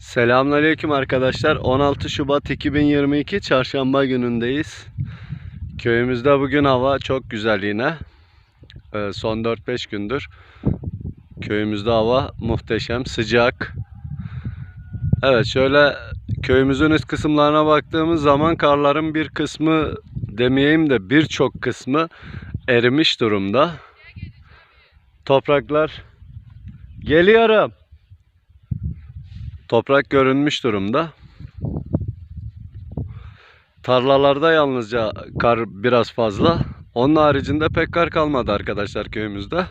Selamünaleyküm arkadaşlar. 16 Şubat 2022 Çarşamba günündeyiz. Köyümüzde bugün hava çok güzel yine. Ee, son 4-5 gündür köyümüzde hava muhteşem, sıcak. Evet şöyle köyümüzün üst kısımlarına baktığımız zaman karların bir kısmı demeyeyim de birçok kısmı erimiş durumda. Topraklar geliyorum. Toprak görünmüş durumda. Tarlalarda yalnızca kar biraz fazla. Onun haricinde pek kar kalmadı arkadaşlar köyümüzde.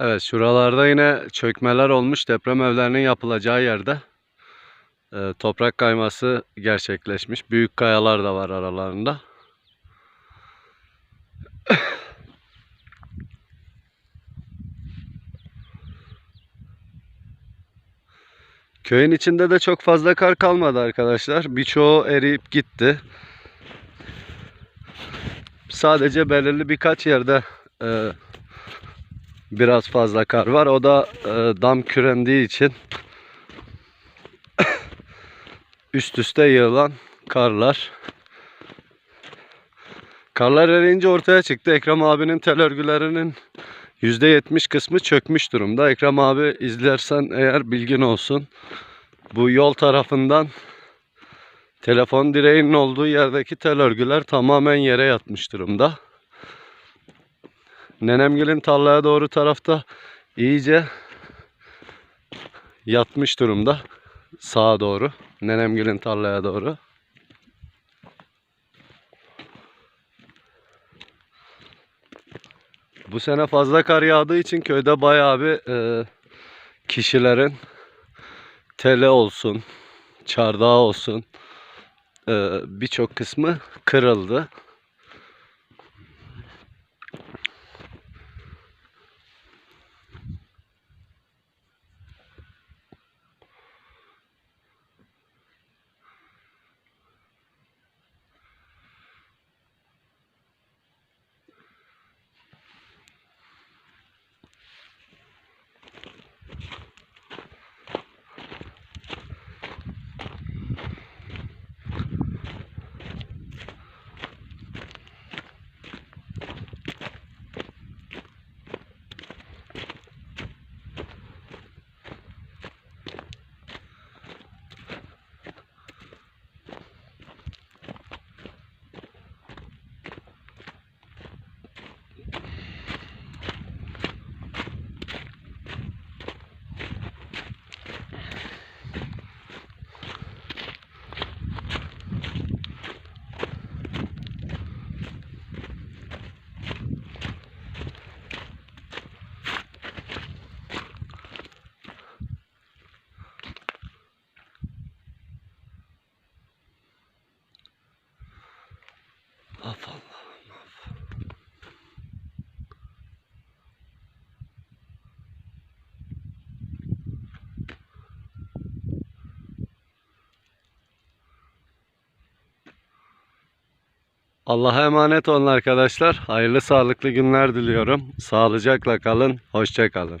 Evet şuralarda yine çökmeler olmuş deprem evlerinin yapılacağı yerde. Ee, toprak kayması gerçekleşmiş. Büyük kayalar da var aralarında. Köyün içinde de çok fazla kar kalmadı arkadaşlar. Birçoğu eriyip gitti. Sadece belirli birkaç yerde e, biraz fazla kar var. O da e, dam kürendiği için üst üste yığılan karlar. Karlar eriyince ortaya çıktı. Ekrem abinin tel örgülerinin %70 kısmı çökmüş durumda. Ekrem abi izlersen eğer bilgin olsun. Bu yol tarafından telefon direğinin olduğu yerdeki tel örgüler tamamen yere yatmış durumda. Nenemgil'in tarlaya doğru tarafta iyice yatmış durumda. Sağa doğru. Nenemgil'in tarlaya doğru. Bu sene fazla kar yağdığı için köyde bayağı bir e, kişilerin tele olsun, çardağı olsun e, birçok kısmı kırıldı. Allah'a emanet olun arkadaşlar. Hayırlı sağlıklı günler diliyorum. Sağlıcakla kalın. Hoşça kalın.